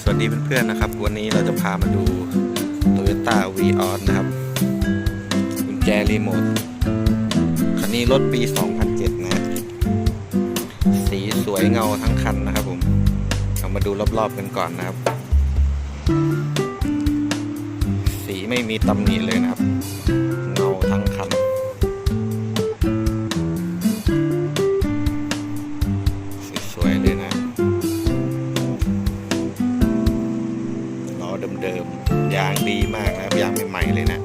สวัสดีเพื่อนๆนะครับ วันนี้เราจะพามาดู Toyota v ีออนะครับกุญแจรีโมทคันนี้รถปี 2007 นะฮะสีสวยเงาทั้งคันนะครับผมเรามาดูรอบๆกันก่อนนะครับ สีไม่มีตำหนิเลยนะครับ เดิมๆ ยางดีมากนะครับ ยางใหม่ๆเลยนะ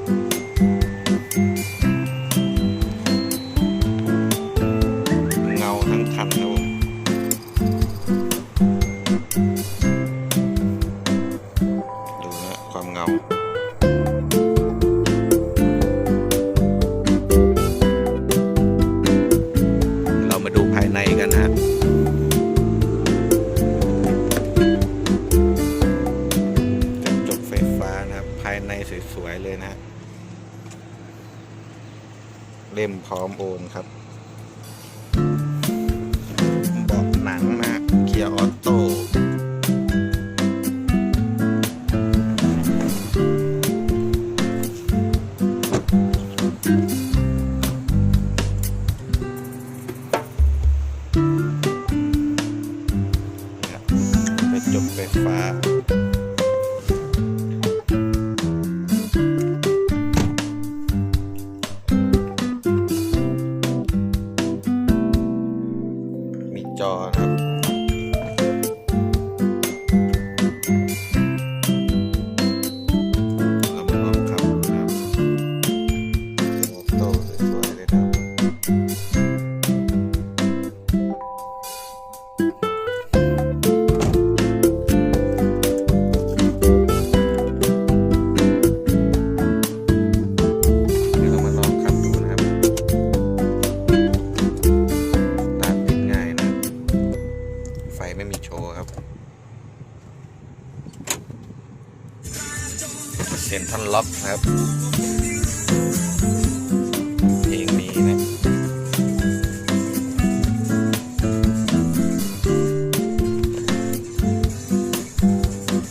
เงาทั้งคันนะผมดูนะความเงา สวยๆเลยนะ เล่มพร้อมโอนครับเบาะหนังนะเกียร์ออโต้นะครับไฟฟ้า เซ็นทันล็อกครับเพลงนี้นะ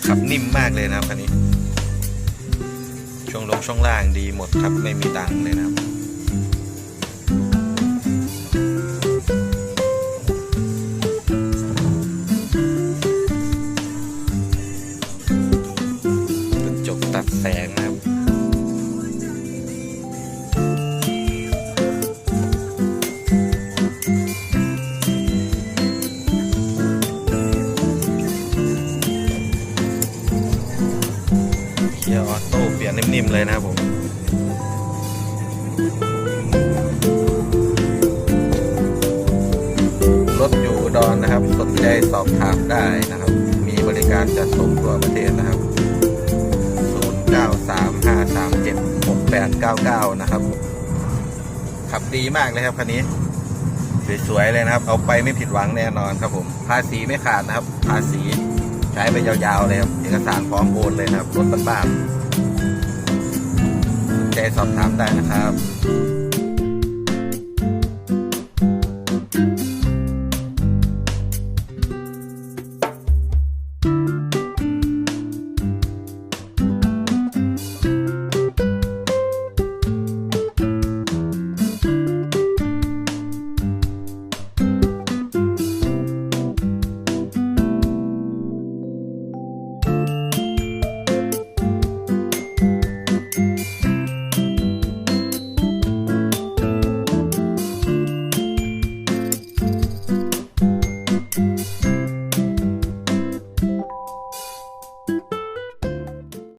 ขับนิ่มมากเลยนะครับคันนี้ ช่วงลงช่วงล่างดีหมดครับ ไม่มีดังเลยนะครับียนนิ่มๆเลยนะครับผมรถอยู่ดอนนะครับสนใจสอบถามได้นะครับ มีบริการจัดส่งทั่วประเทศนะครับ 0935376899 นะครับ ขับดีมากเลยครับคันนี้สวยๆเลยนะครับ เอาไปไม่ผิดหวังแน่นอนครับผมภาษีไม่ขาดนะครับ ภาษีใช้ไปยาวๆเลยครับ เอกสารพร้อมโอนเลยนะครับรถบ้านๆ นใจสอบถามได้นะครับ